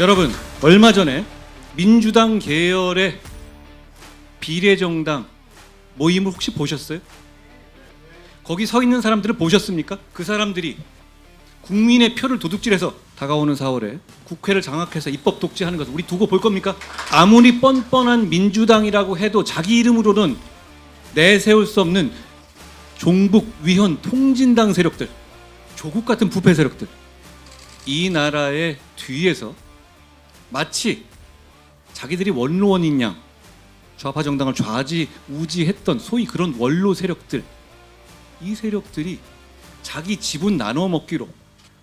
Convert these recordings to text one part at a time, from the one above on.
여러분 얼마 전에 민주당 계열의 비례정당 모임을 혹시 보셨어요? 거기 서 있는 사람들을 보셨습니까? 그 사람들이 국민의 표를 도둑질해서 다가오는 4월에 국회를 장악해서 입법 독재하는 것을 우리 두고 볼 겁니까? 아무리 뻔뻔한 민주당이라고 해도 자기 이름으로는 내세울 수 없는 종북 위헌 통진당 세력들, 조국 같은 부패 세력들, 이 나라의 뒤에서 마치 자기들이 원로원인 양 좌파 정당을 좌지우지했던 소위 그런 원로 세력들 이 세력들이 자기 지분 나눠 먹기로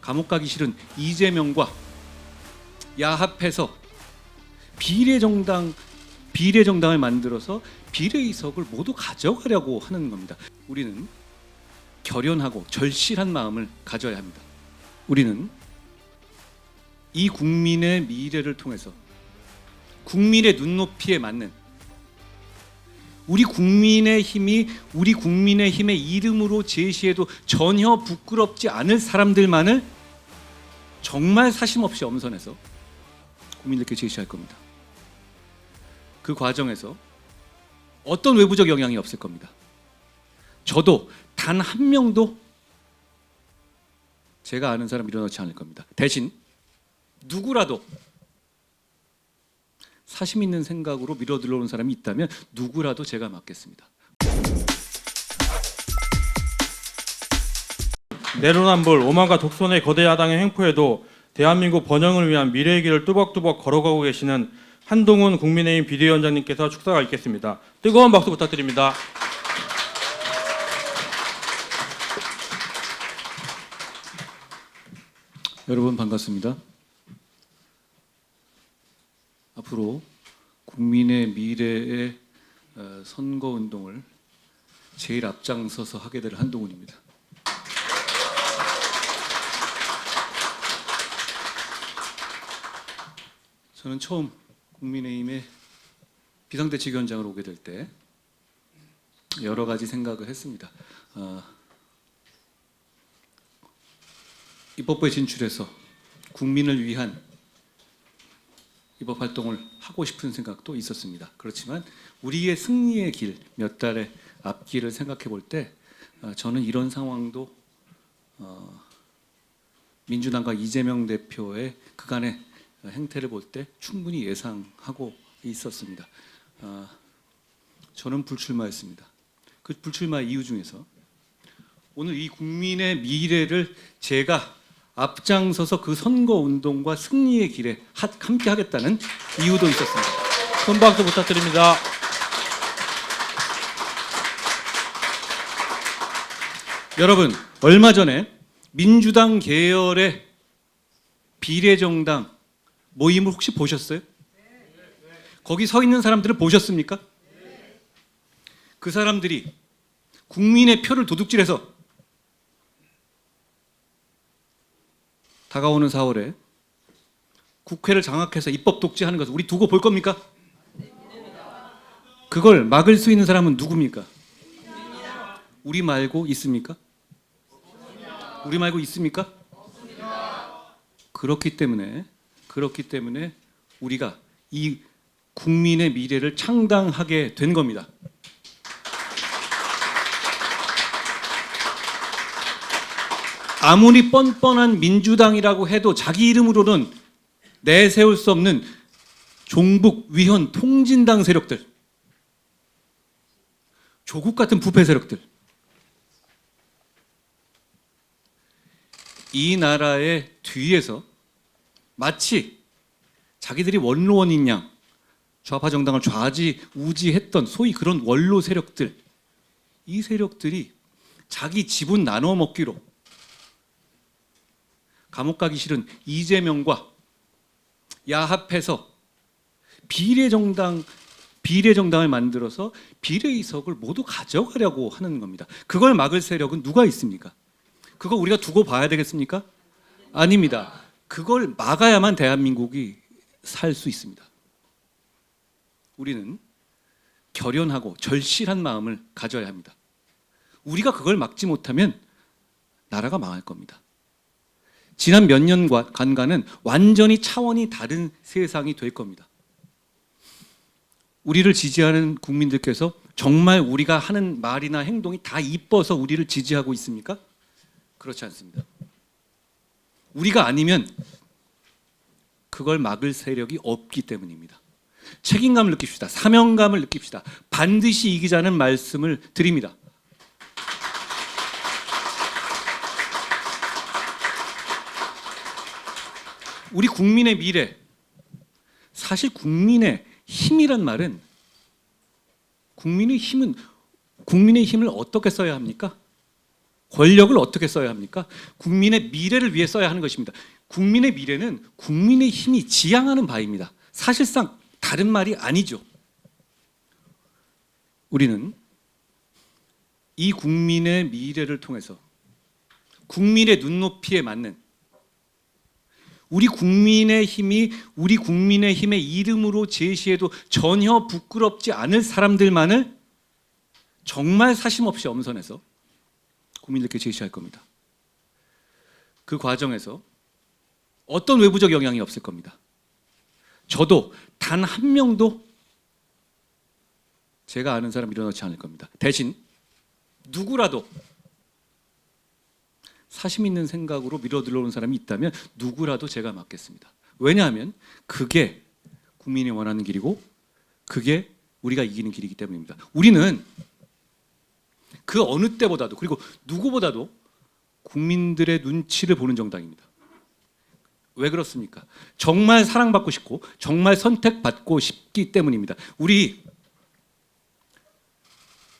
감옥 가기 싫은 이재명과 야합해서 비례 정당 비례 정당을 만들어서 비례 의석을 모두 가져가려고 하는 겁니다. 우리는 결연하고 절실한 마음을 가져야 합니다. 우리는 이 국민의 미래를 통해서 국민의 눈높이에 맞는 우리 국민의 힘이 우리 국민의 힘의 이름으로 제시해도 전혀 부끄럽지 않을 사람들만을 정말 사심 없이 엄선해서 국민들께 제시할 겁니다. 그 과정에서 어떤 외부적 영향이 없을 겁니다. 저도 단 한 명도 제가 아는 사람 일어나지 않을 겁니다. 대신 누구라도 사심 있는 생각으로 밀어 들어오는 사람이 있다면 누구라도 제가 맡겠습니다. 내로남불 오만과 독선의 거대 야당의 횡포에도 대한민국 번영을 위한 미래의 길을 뚜벅뚜벅 걸어가고 계시는 한동훈 국민의힘 비대위원장님께서 축사가 있겠습니다. 뜨거운 박수 부탁드립니다. 여러분 반갑습니다. 앞으로 국민의 미래의 어, 선거 운동을 제일 앞장서서 하게 될 한동훈입니다. 저는 처음 국민의힘의 비상대책위원장으로 오게 될 때 여러 가지 생각을 했습니다. 어, 입법부에 진출해서 국민을 위한 입법 활동을 하고 싶은 생각도 있었습니다. 그렇지만 우리의 승리의 길 몇 달의 앞길을 생각해 볼때 어, 저는 이런 상황도 어, 민주당과 이재명 대표의 그간의 행태를 볼 때 충분히 예상하고 있었습니다. 어, 저는 불출마했습니다. 그 불출마 이유 중에서 오늘 이 국민의 미래를 제가 앞장서서 그 선거 운동과 승리의 길에 하- 함께 하겠다는 이유도 있었습니다. 큰 박수 부탁드립니다. 여러분 얼마 전에 민주당 계열의 비례정당 모임을 혹시 보셨어요? 거기 서 있는 사람들을 보셨습니까? 그 사람들이 국민의 표를 도둑질해서 다가오는 4월에 국회를 장악해서 입법 독재하는 것을 우리 두고 볼 겁니까? 그걸 막을 수 있는 사람은 누굽니까? 우리 말고 있습니까? 우리 말고 있습니까? 그렇기 때문에 그렇기 때문에 우리가 이 국민의 미래를 창당하게 된 겁니다. 아무리 뻔뻔한 민주당이라고 해도 자기 이름으로는 내세울 수 없는 종북 위헌 통진당 세력들, 조국 같은 부패 세력들, 이 나라의 뒤에서 마치 자기들이 원로원인 양 좌파 정당을 좌지 우지했던 소위 그런 원로 세력들 이 세력들이 자기 지분 나눠 먹기로 감옥 가기 싫은 이재명과 야합해서 비례정당 비례정당을 만들어서 비례의석을 모두 가져가려고 하는 겁니다. 그걸 막을 세력은 누가 있습니까? 그거 우리가 두고 봐야 되겠습니까? 아닙니다. 그걸 막아야만 대한민국이 살 수 있습니다. 우리는 결연하고 절실한 마음을 가져야 합니다. 우리가 그걸 막지 못하면 나라가 망할 겁니다. 지난 몇 년간가는 완전히 차원이 다른 세상이 될 겁니다. 우리를 지지하는 국민들께서 정말 우리가 하는 말이나 행동이 다 이뻐서 우리를 지지하고 있습니까? 그렇지 않습니다. 우리가 아니면 그걸 막을 세력이 없기 때문입니다. 책임감을 느낍시다. 사명감을 느낍시다. 반드시 이기자는 말씀을 드립니다. 우리 국민의 미래, 사실 국민의 힘이란 말은 국민의 힘은 국민의 힘을 어떻게 써야 합니까? 권력을 어떻게 써야 합니까? 국민의 미래를 위해 써야 하는 것입니다. 국민의 미래는 국민의 힘이 지향하는 바입니다. 사실상 다른 말이 아니죠. 우리는 이 국민의 미래를 통해서 국민의 눈높이에 맞는 우리 국민의 힘이 우리 국민의 힘의 이름으로 제시해도 전혀 부끄럽지 않을 사람들만을 정말 사심 없이 엄선해서 국민들께 제시할 겁니다. 그 과정에서 어떤 외부적 영향이 없을 겁니다. 저도 단 한 명도 제가 아는 사람 일어나지 않을 겁니다. 대신 누구라도 사심 있는 생각으로 밀어 들어오는 사람이 있다면 누구라도 제가 맡겠습니다. 왜냐하면 그게 국민이 원하는 길이고 그게 우리가 이기는 길이기 때문입니다. 우리는 그 어느 때보다도 그리고 누구보다도 국민들의 눈치를 보는 정당입니다. 왜 그렇습니까? 정말 사랑받고 싶고 정말 선택받고 싶기 때문입니다. 우리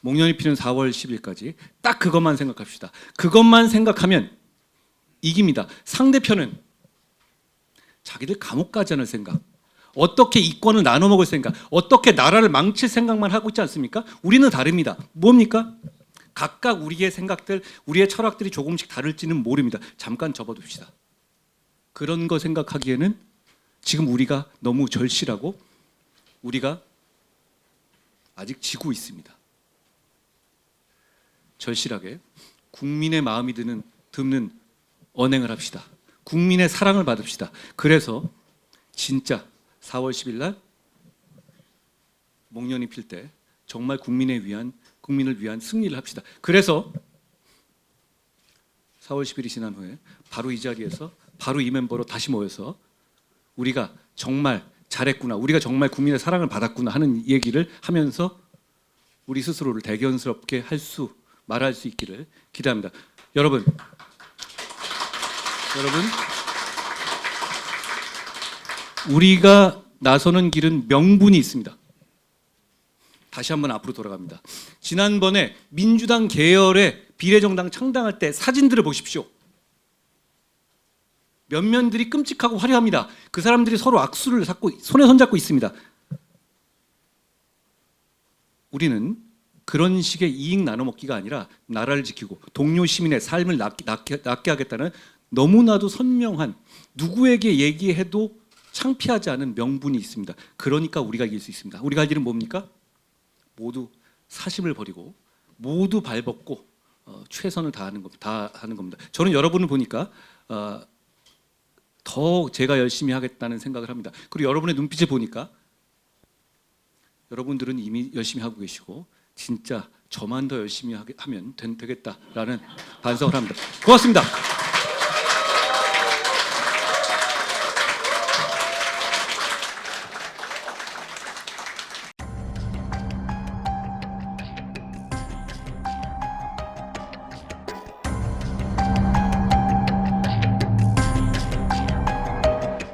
목련이 피는 4월 10일까지 딱 그것만 생각합시다. 그것만 생각하면 이깁니다. 상대편은 자기들 감옥 않을 생각, 어떻게 이권을 나눠 먹을 생각, 어떻게 나라를 망칠 생각만 하고 있지 않습니까? 우리는 다릅니다. 뭡니까? 각각 우리의 생각들, 우리의 철학들이 조금씩 다를지는 모릅니다. 잠깐 접어둡시다. 그런 거 생각하기에는 지금 우리가 너무 절실하고 우리가 아직 지고 있습니다. 절실하게 국민의 마음이 드는 듬는 언행을 합시다. 국민의 사랑을 받읍시다. 그래서 진짜 4월 10일 날 목련이 필 때 정말 국민을 위한 국민을 위한 승리를 합시다. 그래서 4월 10일이 지난 후에 바로 이 자리에서 바로 이 멤버로 다시 모여서 우리가 정말 잘했구나. 우리가 정말 국민의 사랑을 받았구나 하는 얘기를 하면서 우리 스스로를 대견스럽게 할수 말할 수 있기를 기대합니다. 여러분 여러분 우리가 나서는 길은 명분이 있습니다. 다시 한번 앞으로 돌아갑니다. 지난번에 민주당 계열의 비례정당 창당할 때 사진들을 보십시오. 면면들이 끔찍하고 화려합니다. 그 사람들이 서로 악수를 잡고 손에 손잡고 있습니다. 우리는 그런 식의 이익 나눠 먹기가 아니라 나라를 지키고 동료 시민의 삶을 낫게, 낫게, 낫게 하겠다는 너무나도 선명한 누구에게 얘기해도 창피하지 않은 명분이 있습니다. 그러니까 우리가 이길 수 있습니다. 우리가 할 일은 뭡니까? 모두 사심을 버리고 모두 발벗고 어, 최선을 다하는 겁니다. 다 하는 겁니다. 저는 여러분을 보니까 어, 더 제가 열심히 하겠다는 생각을 합니다. 그리고 여러분의 눈빛을 보니까 여러분들은 이미 열심히 하고 계시고 진짜 저만 더 열심히 하면 된- 되겠다라는 반성을 합니다. 고맙습니다.